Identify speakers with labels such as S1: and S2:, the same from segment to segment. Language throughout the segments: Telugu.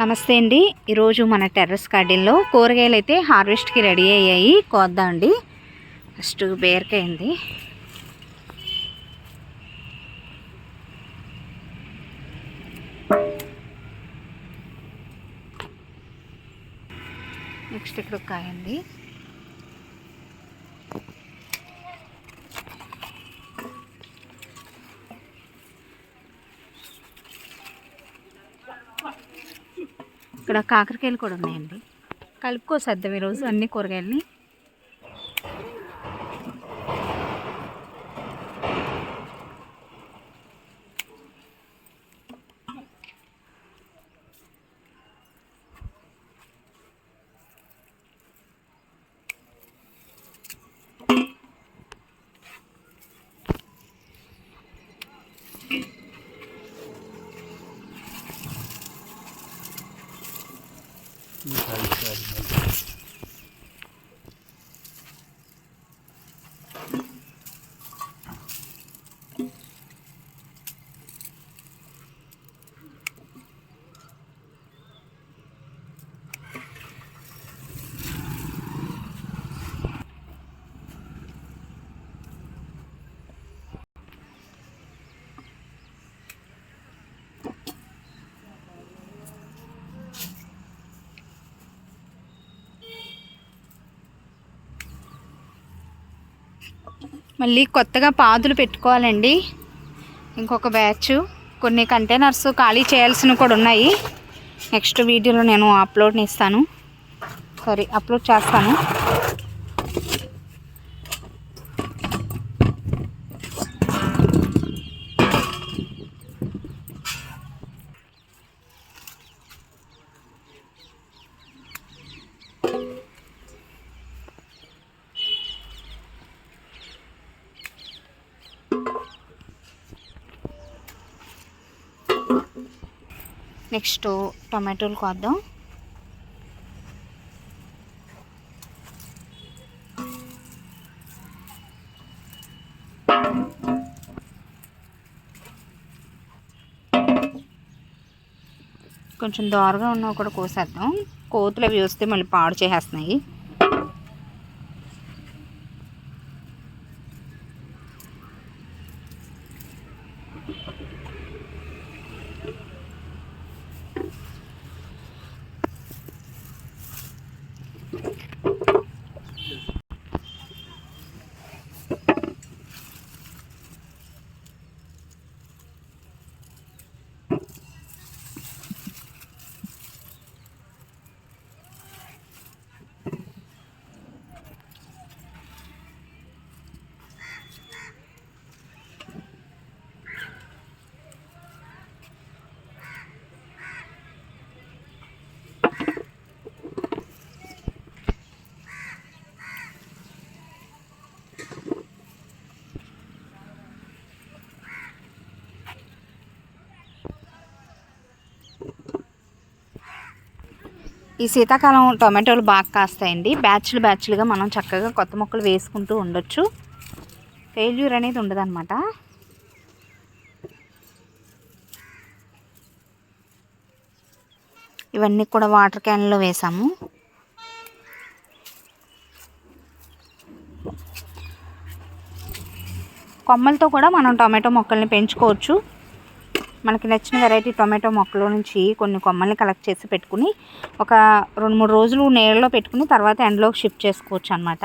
S1: నమస్తే అండి. ఈరోజు మన టెర్రస్ గార్డెన్లో కూరగాయలు అయితే హార్వెస్ట్కి రెడీ అయ్యాయి. కోద్దాం అండి. ఫస్ట్ బీరకాయ ఉంది నెక్స్ట్ ఇక్కడ ఒక కాయ ఉంది ఇక్కడ కాకరకాయలు కూడా ఉన్నాయండి. కలుపుకోసద్దాం ఈరోజు అన్ని కూరగాయలని. いい体勢あります。మళ్ళీ కొత్తగా పాదులు పెట్టుకోవాలండి. ఇంకొక బ్యాచ్. కొన్ని కంటైనర్స్ ఖాళీ చేయాల్సినవి కూడా ఉన్నాయి. నెక్స్ట్ వీడియోలో నేను అప్లోడ్ ఇస్తాను సారీ అప్లోడ్ చేస్తాను. నెక్స్ట్ టొమాటోలు కోద్దాం. కొంచెం దోరగా ఉన్నవి కూడా కోసేద్దాం. కోతులు అవి వస్తే మళ్ళీ పాడు చేసేస్తున్నాయి. ఈ శీతాకాలం టొమాటోలు బాగా కాస్తాయండి. బ్యాచ్లు బ్యాచ్లుగా మనం చక్కగా కొత్త మొక్కలు వేసుకుంటూ ఉండొచ్చు. ఫెయిల్యూర్ అనేది ఉండదన్నమాట. ఇవన్నీ కూడా వాటర్ క్యాన్లో వేసాము. కొమ్మలతో కూడా మనం టొమాటో మొక్కల్ని పెంచుకోవచ్చు. మనకి నచ్చిన వెరైటీ టొమాటో మొక్కలో నుంచి కొన్ని కొమ్మల్ని కలెక్ట్ చేసి పెట్టుకుని ఒక రెండు మూడు రోజులు నీళ్ళలో పెట్టుకుని తర్వాత ఎండలోకి షిఫ్ట్ చేసుకోవచ్చు అనమాట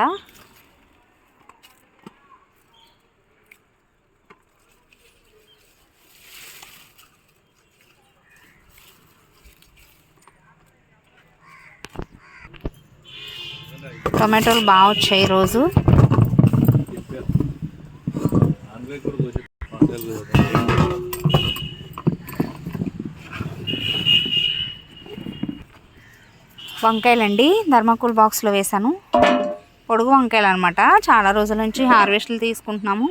S1: టొమాటోలు బాగా వచ్చాయి రోజు వంకాయలండి. ధర్మకూల్ బాక్స్లో వేశాను. పొడుగు వంకాయలు అనమాట చాలా రోజుల నుంచి హార్వెస్ట్లు తీసుకుంటున్నాము.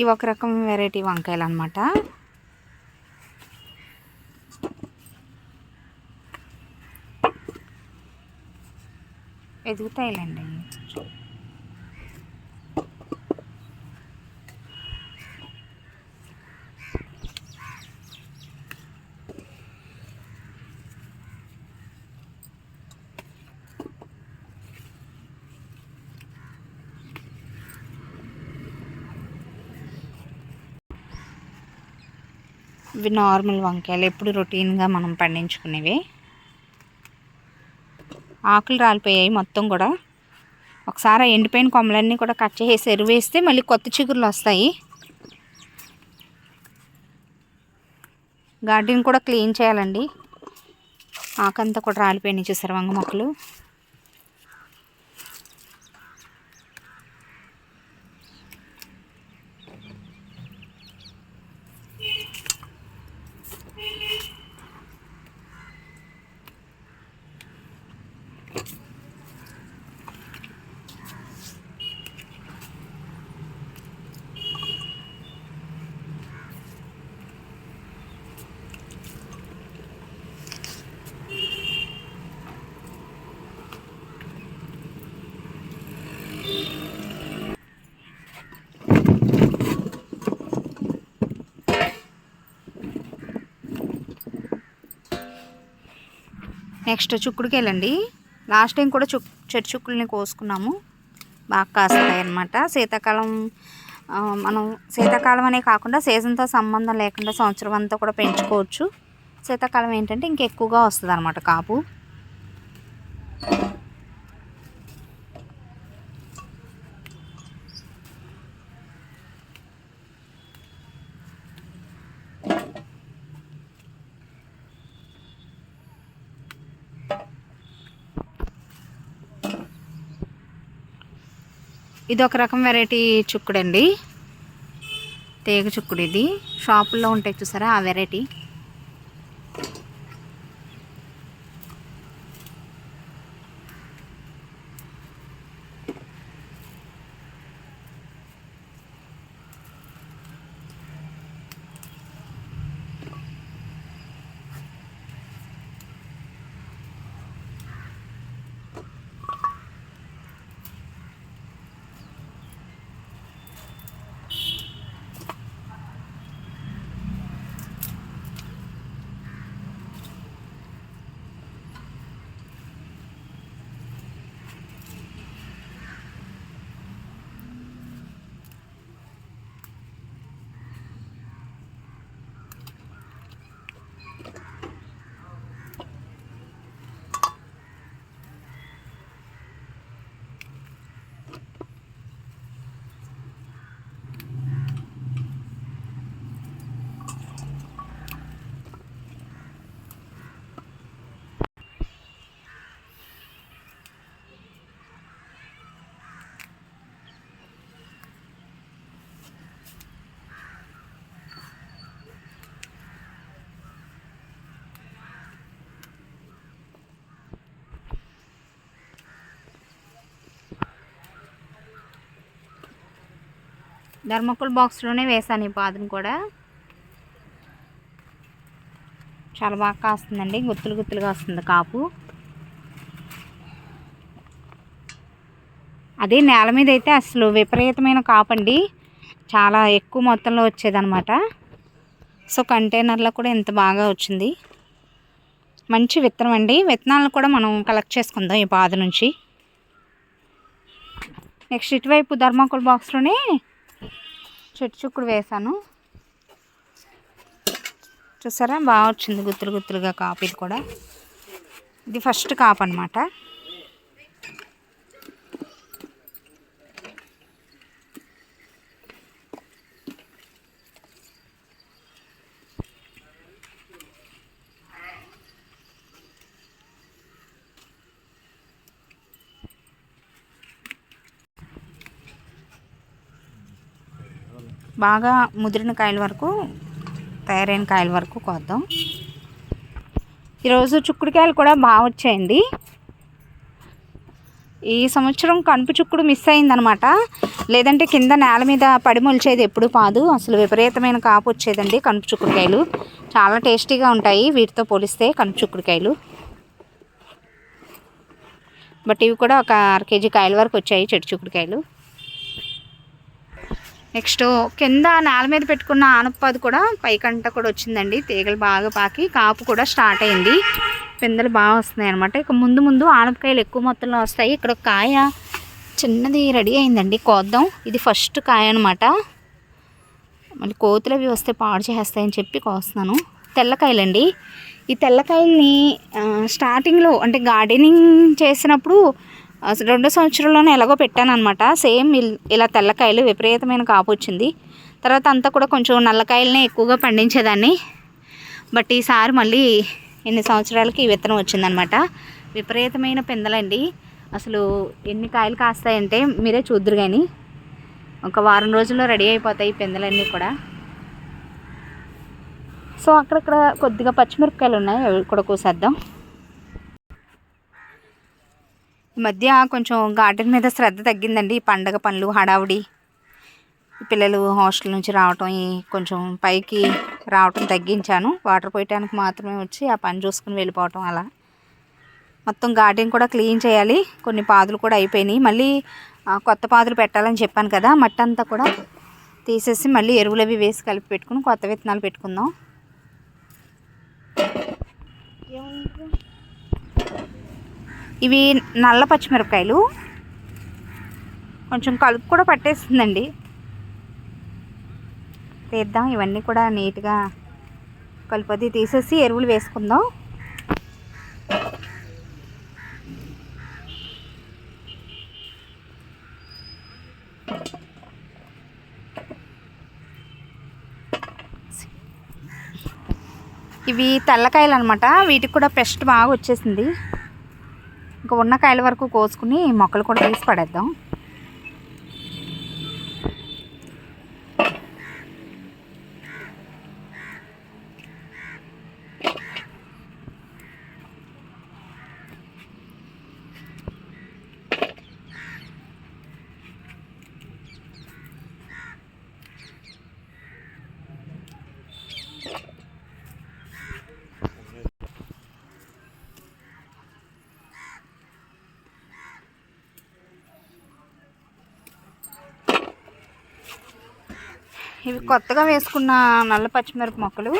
S1: ఇవి ఒక రకం వెరైటీ వంకాయలు అనమాట ఎదుగుతాయిలేండి. ఇవి నార్మల్ వంకాయలు ఎప్పుడు రొటీన్గా మనం పండించుకునేవి. ఆకులు రాలిపోయాయి మొత్తం కూడా. ఒకసారి ఆ ఎండిపోయిన కొమ్మలన్నీ కూడా కట్ చేసి ఎరువేస్తే మళ్ళీ కొత్త చిగురులు వస్తాయి. గార్డెన్ కూడా క్లీన్ చేయాలండి. ఆకంతా కూడా రాలిపోయినాయి చూసారు వంగ మొక్కలు? నెక్స్ట్ చుక్కుడుకాయలండి లాస్ట్ టైం కూడా చుక్ చెట్టు చుక్కుల్ని కోసుకున్నాము. బాగా కాస్తాయి అన్నమాట శీతాకాలం మనం శీతాకాలం అనే కాకుండా సీజన్తో సంబంధం లేకుండా సంవత్సరం అంతా కూడా పెంచుకోవచ్చు. శీతాకాలం ఏంటంటే ఇంకెక్కువగా వస్తుంది అనమాట కాపు. ఇది ఒక రకం వెరైటీ చుక్కుడండి. తేగ చుక్కుడు ఇది షాపుల్లో ఉంటాయి చూసారా ఆ వెరైటీ. ధర్మకుల్ బాక్స్లోనే వేసాను ఈ పాదును కూడా. చాలా బాగా కాస్తుందండి. గుత్తులు గుత్తులుగా వస్తుంది కాపు. అదే నేల మీద అయితే అసలు విపరీతమైన కాపండి. చాలా ఎక్కువ మొత్తంలో వచ్చేదనమాట సో కంటైనర్లో కూడా ఎంత బాగా వచ్చింది. మంచి విత్తనం అండి. విత్తనాలను కూడా మనం కలెక్ట్ చేసుకుందాం ఈ పాద నుంచి. నెక్స్ట్ ఇటువైపు ధర్మాకుల్ బాక్స్లోనే చెట్టు చుక్కుడు వేసాను. చూసారా? బాగా వచ్చింది గుత్తులు గుత్తులుగా కాపీలు కూడా. ఇది ఫస్ట్ కాప్ అనమాట బాగా ముదిరిన కాయల వరకు తయారైన కాయల వరకు కోద్దాం. ఈరోజు చుక్కుడుకాయలు కూడా బాగా వచ్చాయండి. ఈ సంవత్సరం కనుపు చుక్కుడు మిస్ అయిందనమాట. లేదంటే కింద నేల మీద పడి మొలిచేది ఎప్పుడు పాదు. అసలు విపరీతమైన కాపు వచ్చేదండి కనుపు చుక్కుడుకాయలు. చాలా టేస్టీగా ఉంటాయి వీటితో పోలిస్తే కనుపు చుక్కుడుకాయలు. బట్ ఇవి కూడా ఒక అర కేజీ కాయల వరకు వచ్చాయి చెట్టు చిక్కుడుకాయలు. నెక్స్ట్ కింద నేల మీద పెట్టుకున్న ఆనపది కూడా పైకంట కూడా వచ్చిందండి. తీగలు బాగా పాకి కాపు కూడా స్టార్ట్ అయింది. పిందెలు బాగా వస్తున్నాయి అనమాట ఇక ముందు ముందు ఆనపకాయలు ఎక్కువ మొత్తంలో వస్తాయి. ఇక్కడ కాయ చిన్నది రెడీ అయిందండి. కోద్దాం. ఇది ఫస్ట్ కాయ అనమాట మళ్ళీ కోతులు అవి వస్తే పాడు చేస్తాయని చెప్పి కోస్తున్నాను. తెల్లకాయలండి. ఈ తెల్లకాయల్ని స్టార్టింగ్లో అంటే గార్డెనింగ్ చేసినప్పుడు రెండు సంవత్సరంలోనే ఎలాగో పెట్టాను అనమాట సేమ్ ఇలా తెల్లకాయలు విపరీతమైన కాపు వచ్చింది. తర్వాత అంతా కూడా కొంచెం నల్లకాయలనే ఎక్కువగా పండించేదాన్ని. బట్ ఈసారి మళ్ళీ ఎన్ని సంవత్సరాలకి ఈ విత్తనం వచ్చిందనమాట విపరీతమైన పిందలండి. అసలు ఎన్ని కాయలు కాస్తాయంటే మీరే చూద్దరు కానీ ఒక వారం రోజుల్లో రెడీ అయిపోతాయి ఈ పిందెలన్నీ కూడా. సో అక్కడక్కడ కొద్దిగా పచ్చిమిరపకాయలు ఉన్నాయి. అవి కూడా కోసేద్దాం. ఈ మధ్య కొంచెం గార్డెన్ మీద శ్రద్ధ తగ్గిందండి ఈ పండగ పనులు హడావుడి. పిల్లలు హాస్టల్ నుంచి రావటం కొంచెం పైకి రావటం తగ్గించాను. వాటర్ పోయటానికి మాత్రమే వచ్చి ఆ పని చూసుకుని వెళ్ళిపోవటం అలా. మొత్తం గార్డెన్ కూడా క్లీన్ చేయాలి. కొన్ని పాదులు కూడా అయిపోయినాయి. మళ్ళీ కొత్త పాదులు పెట్టాలని చెప్పాను కదా మట్టి అంతా కూడా తీసేసి మళ్ళీ ఎరువులు అవి వేసి కలిపి పెట్టుకుని కొత్త విత్తనాలు పెట్టుకుందాం. ఇవి నల్ల పచ్చిమిరపకాయలు. కొంచెం కలుపు కూడా పట్టేస్తుందండి. తీద్దాం ఇవన్నీ కూడా నీట్గా కలుపది తీసేసి ఎరువులు వేసుకుందాం. ఇవి తెల్లకాయలు అనమాట వీటికి కూడా పెస్ట్ బాగా వచ్చేసింది. ఇంకా ఉన్న కాయల వరకు కోసుకుని మొక్కలు కూడా తీసి పడేద్దాం. ఇవి కొత్తగా వేసుకున్న నల్ల పచ్చిమిరప మొక్కలు.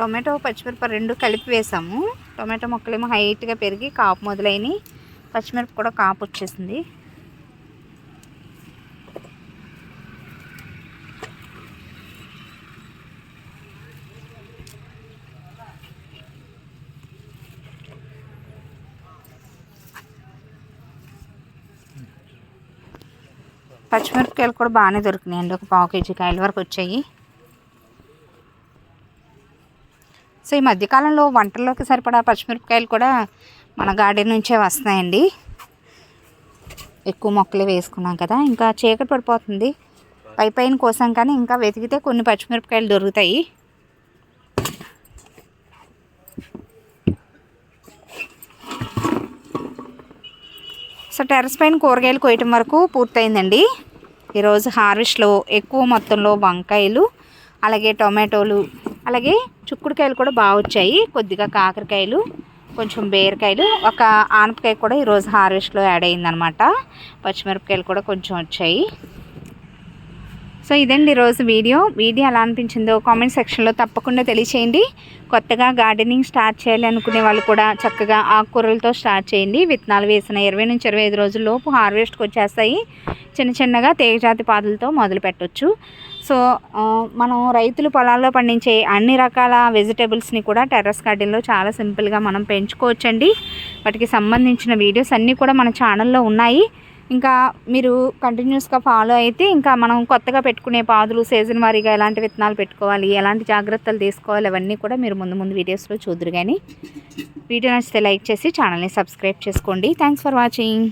S1: టొమాటో పచ్చిమిరప రెండు కలిపి వేసాము. టొమాటో మొక్కలేమో హైట్గా పెరిగి కాపు మొదలైనవి పచ్చిమిరప కూడా కాపు వచ్చేసింది. పచ్చిమిరపకాయలు కూడా బాగానే దొరికినాయండి. ఒక పావు కేజీ కాయల వరకు వచ్చాయి. సో ఈ మధ్యకాలంలో వంటల్లోకి సరిపడా పచ్చిమిరపకాయలు కూడా మన గార్డెన్ నుంచే వస్తున్నాయండి. ఎక్కువ మొక్కలే వేసుకున్నాం కదా ఇంకా చీకటి పడిపోతుంది. పై పైన కోసం కానీ ఇంకా వెతికితే కొన్ని పచ్చిమిరపకాయలు దొరుకుతాయి. సో టెర్రస్ పైన కూరగాయలు కోయటం వరకు పూర్తయిందండి. ఈరోజు హార్వెస్ట్లో ఎక్కువ మొత్తంలో వంకాయలు అలాగే టొమాటోలు అలాగే చుక్కుడుకాయలు కూడా బాగా వచ్చాయి. కొద్దిగా కాకరకాయలు కొంచెం బీరకాయలు ఒక ఆనపకాయ కూడా ఈరోజు హార్వెస్ట్లో యాడ్ అయిందనమాట పచ్చిమిరపకాయలు కూడా కొంచెం వచ్చాయి. సో ఇదండి రోజు వీడియో. వీడియో ఎలా అనిపించిందో కామెంట్ సెక్షన్లో తప్పకుండా తెలియచేయండి. కొత్తగా గార్డెనింగ్ స్టార్ట్ చేయాలి అనుకునే వాళ్ళు కూడా చక్కగా ఆకుకూరలతో స్టార్ట్ చేయండి. విత్తనాలు వేసిన ఇరవై నుంచి ఇరవై ఐదు రోజుల్లోపు హార్వెస్ట్కి వచ్చేస్తాయి. చిన్న చిన్నగా తేగజాతి పాదులతో మొదలు పెట్టొచ్చు. సో మనం రైతులు పొలాల్లో పండించే అన్ని రకాల వెజిటేబుల్స్ని కూడా టెర్రస్ గార్డెన్లో చాలా సింపుల్గా మనం పెంచుకోవచ్చండి. వాటికి సంబంధించిన వీడియోస్ అన్నీ కూడా మన ఛానల్లో ఉన్నాయి. ఇంకా మీరు కంటిన్యూస్గా ఫాలో అయితే ఇంకా మనం కొత్తగా పెట్టుకునే పాదులు సీజన్ వారీగా ఎలాంటి విత్తనాలు పెట్టుకోవాలి ఎలాంటి జాగ్రత్తలు తీసుకోవాలి అవన్నీ కూడా మీరు ముందు ముందు వీడియోస్లో చూద్దరు కానీ వీడియో నచ్చితే లైక్ చేసి ఛానల్ని సబ్స్క్రైబ్ చేసుకోండి. Thanks for watching